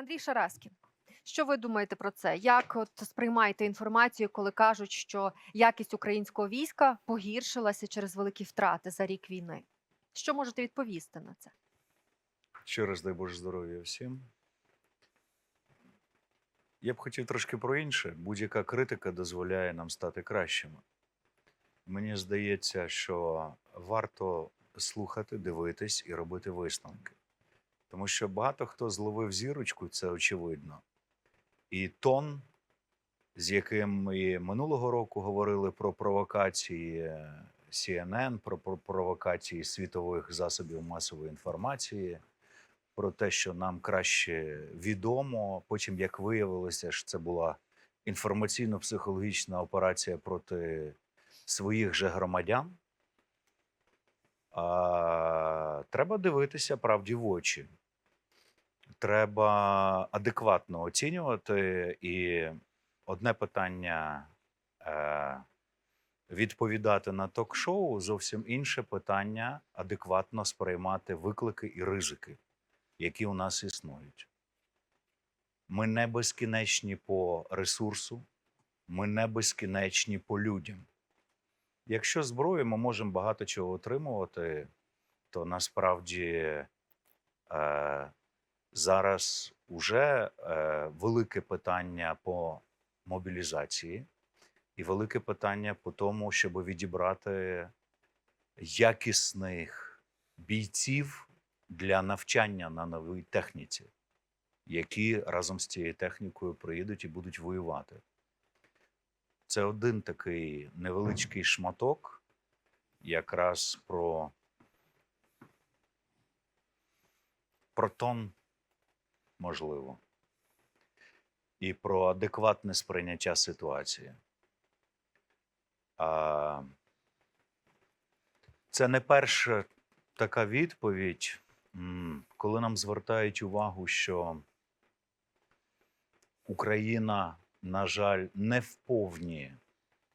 Андрій Шараскін. Що ви думаєте про це? Як от сприймаєте інформацію, коли кажуть, що якість українського війська погіршилася через великі втрати за рік війни? Що можете відповісти на це? Ще раз дай Боже здоров'я всім. Я б хотів трошки про інше. Будь-яка критика дозволяє нам стати кращими. Мені здається, що варто слухати, дивитись і робити висновки. Тому що багато хто зловив зірочку, це очевидно. І тон, з яким ми минулого року говорили про провокації е, CNN, про провокації світових засобів масової інформації, про те, що нам краще відомо. Потім, як виявилося, що це була інформаційно-психологічна операція проти своїх же громадян. А, треба дивитися правді в очі. Треба адекватно оцінювати. І одне питання е, відповідати на ток-шоу, зовсім інше питання адекватно сприймати виклики і ризики, які у нас існують. Ми не безкінечні по ресурсу, ми не безкінечні по людям. Якщо зброю ми можемо багато чого отримувати, то насправді е, зараз уже е, велике питання по мобілізації і велике питання по тому, щоб відібрати якісних бійців для навчання на новій техніці, які разом з цією технікою приїдуть і будуть воювати. Це один такий невеличкий шматок, якраз про, про тон, можливо, і про адекватне сприйняття ситуації. А, це не перша така відповідь, коли нам звертають увагу, що Україна, на жаль, не вповні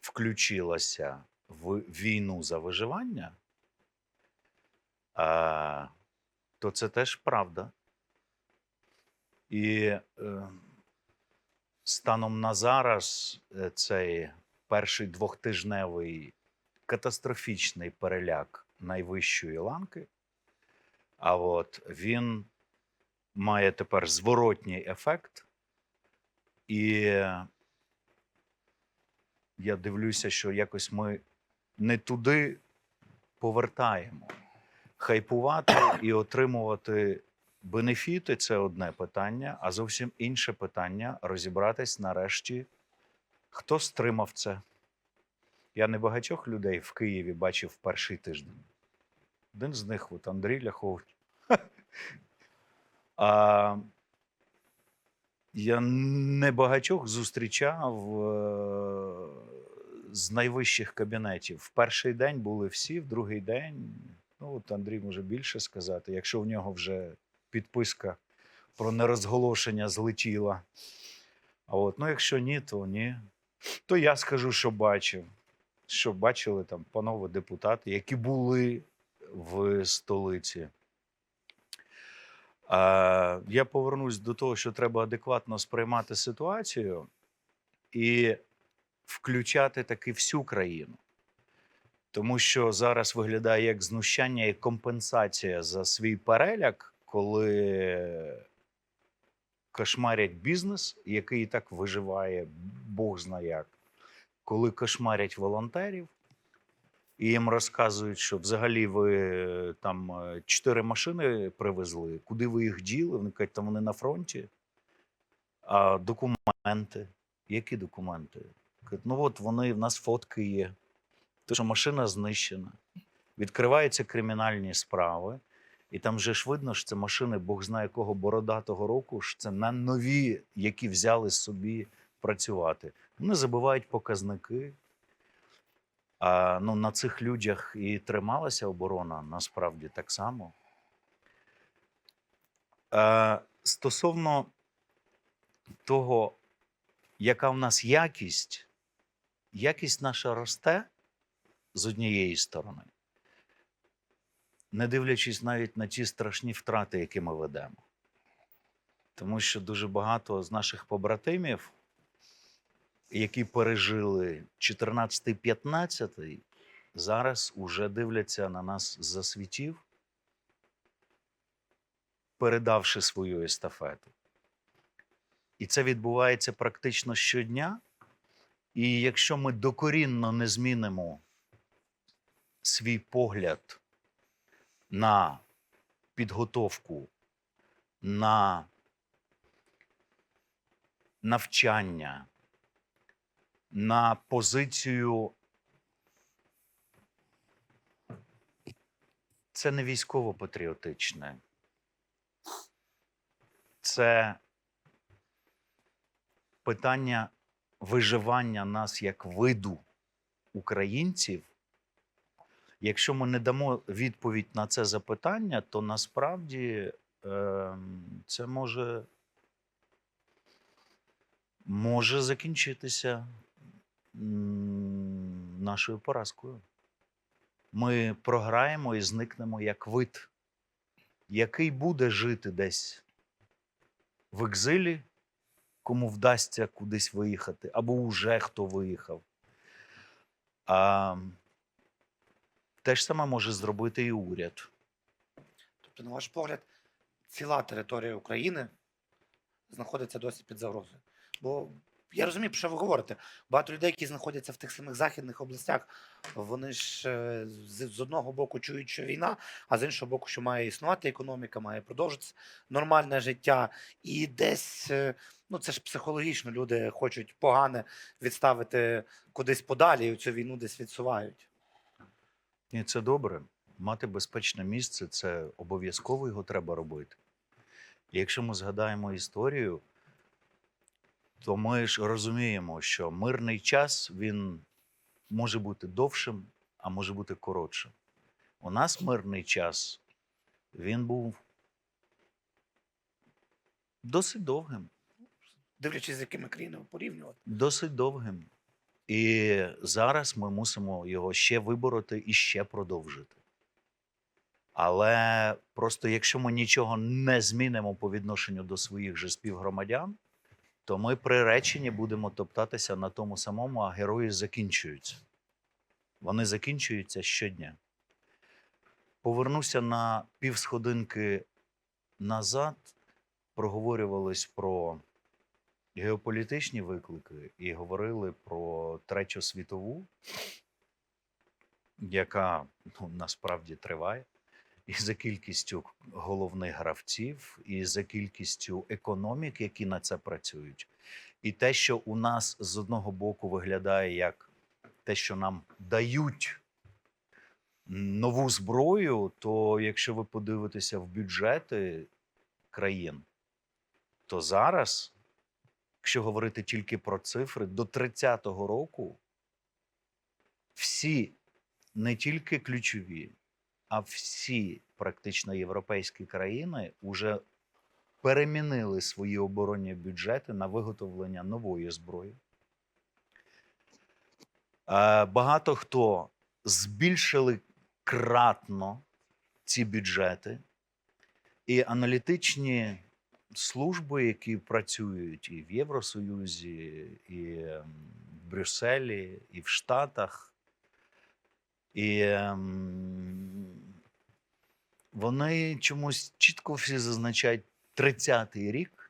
включилася в війну за виживання, то це теж правда. І е, станом на зараз е, цей перший двохтижневий катастрофічний переляк найвищої ланки, а от він має тепер зворотній ефект. І я дивлюся, що якось ми не туди повертаємо. Хайпувати і отримувати бенефіти це одне питання, а зовсім інше питання розібратись нарешті, хто стримав це. Я не багатьох людей в Києві бачив перший тиждень. Один з них, от Андрій Ляхович. А я не багатьох зустрічав е, з найвищих кабінетів. В перший день були всі, в другий день. Ну, от Андрій може більше сказати, якщо в нього вже підписка про нерозголошення злетіла. А от, ну, якщо ні, то ні. То я скажу, що бачив. Що бачили там панове депутати, які були в столиці. А, я повернусь до того, що треба адекватно сприймати ситуацію і включати таки всю країну. Тому що зараз виглядає як знущання і компенсація за свій переляк, коли кошмарять бізнес, який і так виживає, Бог зна як, коли кошмарять волонтерів, і їм розказують, що взагалі ви е, там е, чотири машини привезли, куди ви їх діли? Вони кажуть, там вони на фронті. А документи. Які документи? Кажуть, ну от вони в нас фотки є. То що машина знищена. Відкриваються кримінальні справи, і там вже ж видно, що це машини, Бог знає якого бородатого року, що це не нові, які взяли собі працювати. Вони забивають показники. А ну, на цих людях і трималася оборона насправді так само. Е, стосовно того, яка в нас якість, якість наша росте з однієї сторони, не дивлячись навіть на ті страшні втрати, які ми ведемо. Тому що дуже багато з наших побратимів, які пережили 14-15, зараз уже дивляться на нас за світів, передавши свою естафету. І це відбувається практично щодня. І якщо ми докорінно не змінимо свій погляд на підготовку, на навчання, на позицію. Це не військово-патріотичне. Це питання виживання нас як виду українців. Якщо ми не дамо відповідь на це запитання, то насправді ем, це може, може закінчитися нашою поразкою. Ми програємо і зникнемо як вид, який буде жити десь в екзилі, кому вдасться кудись виїхати, або уже хто виїхав. А, те ж саме може зробити і уряд. Тобто, на ваш погляд, ціла територія України знаходиться досі під загрозою. Бо я розумію, про що ви говорите. Багато людей, які знаходяться в тих самих західних областях, вони ж е, з, одного боку чують, що війна, а з іншого боку, що має існувати економіка, має продовжитися нормальне життя. І десь, е, ну це ж психологічно, люди хочуть погане відставити кудись подалі, і цю війну десь відсувають. І це добре. Мати безпечне місце це обов'язково його треба робити. І якщо ми згадаємо історію, то ми ж розуміємо, що мирний час він може бути довшим, а може бути коротшим. У нас мирний час він був досить довгим. Дивлячись, з якими країнами порівнювати. Досить довгим. І зараз ми мусимо його ще вибороти і ще продовжити. Але просто якщо ми нічого не змінимо по відношенню до своїх же співгромадян, то ми приречені будемо топтатися на тому самому, а герої закінчуються. Вони закінчуються щодня. Повернуся на півсходинки назад, проговорювались про геополітичні виклики і говорили про Третю світову, яка ну, насправді триває, і за кількістю головних гравців, і за кількістю економік, які на це працюють. І те, що у нас з одного боку виглядає як те, що нам дають нову зброю, то якщо ви подивитеся в бюджети країн, то зараз якщо говорити тільки про цифри, до 30-го року всі не тільки ключові, а всі практично європейські країни вже перемінили свої оборонні бюджети на виготовлення нової зброї. Е, Багато хто збільшили кратно ці бюджети, і аналітичні служби, які працюють і в Євросоюзі, і в Брюсселі, і в Штатах. І вони чомусь чітко всі зазначають 30-й рік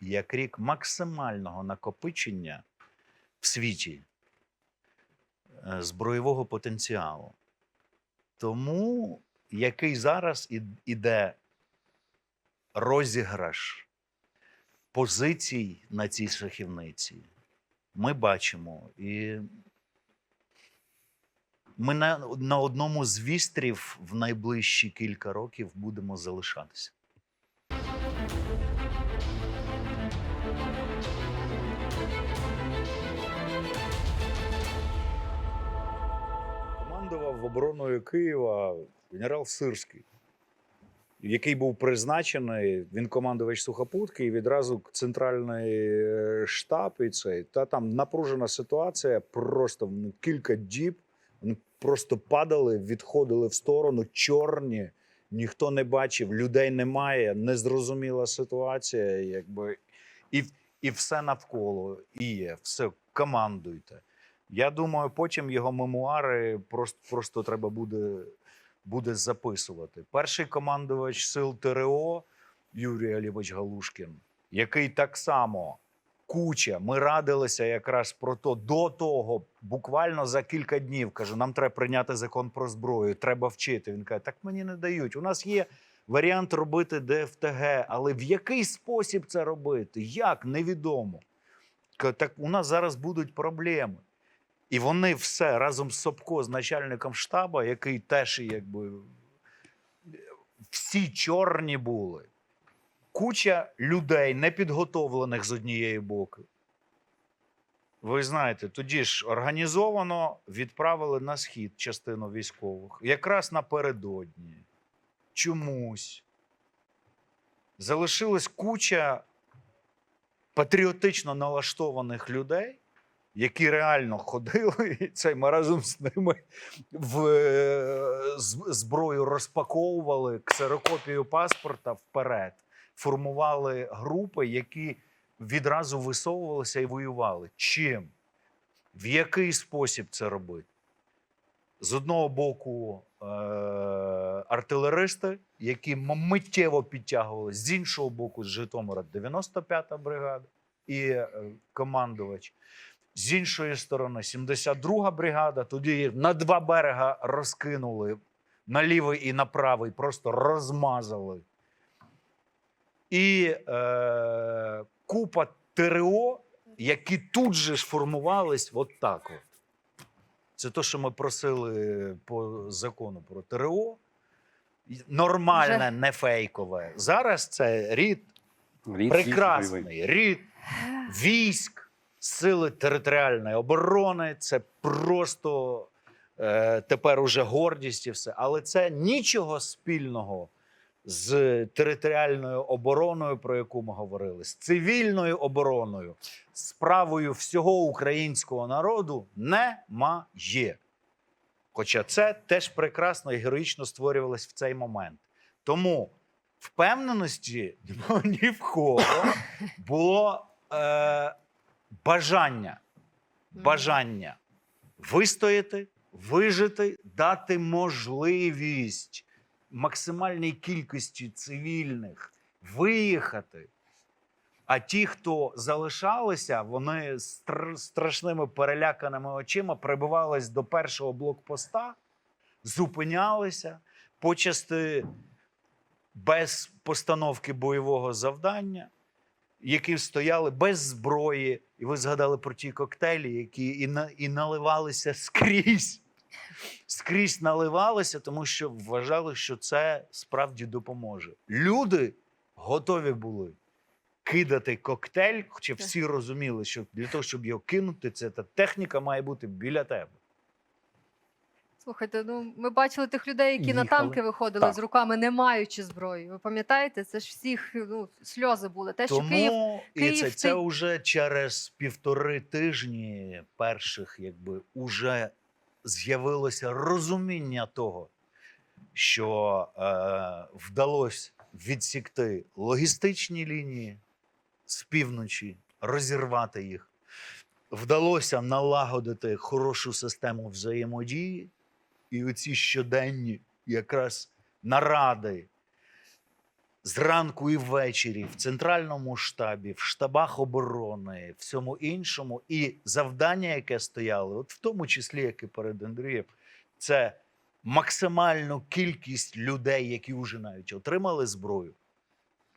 як рік максимального накопичення в світі е, збройового потенціалу. Тому який зараз іде розіграш позицій на цій шахівниці, ми бачимо. І ми на, на одному з вістрів в найближчі кілька років будемо залишатися. Командував обороною Києва генерал Сирський, який був призначений, він командувач сухопутки, і відразу центральний е, штаб і цей. Та там напружена ситуація, просто ну, кілька діб. Вони просто падали, відходили в сторону, чорні, ніхто не бачив, людей немає, незрозуміла ситуація, якби і, і все навколо і є. Все командуйте. Я думаю, потім його мемуари просто, просто треба буде, буде записувати. Перший командувач сил ТРО Юрій Олівич Галушкін, який так само куча. Ми радилися якраз про то до того, буквально за кілька днів. Кажу, нам треба прийняти закон про зброю, треба вчити. Він каже, так мені не дають. У нас є варіант робити ДФТГ, але в який спосіб це робити? Як невідомо. Так у нас зараз будуть проблеми. І вони все разом з Собко, з начальником штабу, який теж якби всі чорні були. Куча людей, непідготовлених з однієї боку. Ви знаєте, тоді ж організовано відправили на схід частину військових, якраз напередодні. Чомусь. Залишилась куча патріотично налаштованих людей, які реально ходили, і це ми разом з ними в е, зброю розпаковували ксерокопію паспорта вперед, формували групи, які відразу висовувалися і воювали. Чим? В який спосіб це робити? З одного боку, е- артилеристи, які миттєво підтягувалися, з іншого боку, з Житомира 95-та бригада і е, командувач. З іншої сторони, 72-га бригада, тоді на два берега розкинули на лівий і на правий, просто розмазали. І е, купа ТРО, які тут же ж формувались от так. От. Це те, що ми просили по закону про ТРО. Нормальне, не фейкове. Зараз це рід Рід прекрасний рід військ, сили територіальної оборони. Це просто е, тепер уже гордість і все. Але це нічого спільного з територіальною обороною, про яку ми говорили, з цивільною обороною, з правою всього українського народу немає. Хоча це теж прекрасно і героїчно створювалось в цей момент. Тому впевненості ні в кого було е, бажання, бажання. Вистояти, вижити, дати можливість максимальній кількості цивільних виїхати. А ті, хто залишалися, вони стр- страшними переляканими очима прибивались до першого блокпоста, зупинялися почасти без постановки бойового завдання, які стояли без зброї. І ви згадали про ті коктейлі, які і, на, і наливалися скрізь. Скрізь наливалися, тому що вважали, що це справді допоможе. Люди готові були кидати коктейль, хоча всі розуміли, що для того, щоб його кинути, це та техніка має бути біля тебе. Слухайте, ну ми бачили тих людей, які на танки виходили Так. з руками, не маючи зброї. Ви пам'ятаєте? Це ж всіх ну, сльози були. Те, що Тому Київ і це, це вже через півтори тижні перших, якби уже з'явилося розуміння того, що е, вдалося відсікти логістичні лінії з півночі, розірвати їх. Вдалося налагодити хорошу систему взаємодії, і оці щоденні якраз наради зранку і ввечері в центральному штабі, в штабах оборони, всьому іншому, і завдання, яке стояло, от в тому числі, як і перед Андрієм, це максимальну кількість людей, які вже навіть отримали зброю,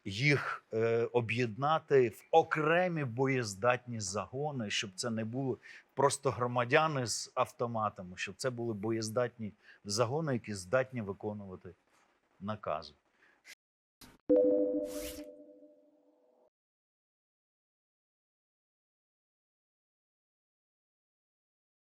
їх е, об'єднати в окремі боєздатні загони, щоб це не були просто громадяни з автоматами, щоб це були боєздатні загони, які здатні виконувати накази.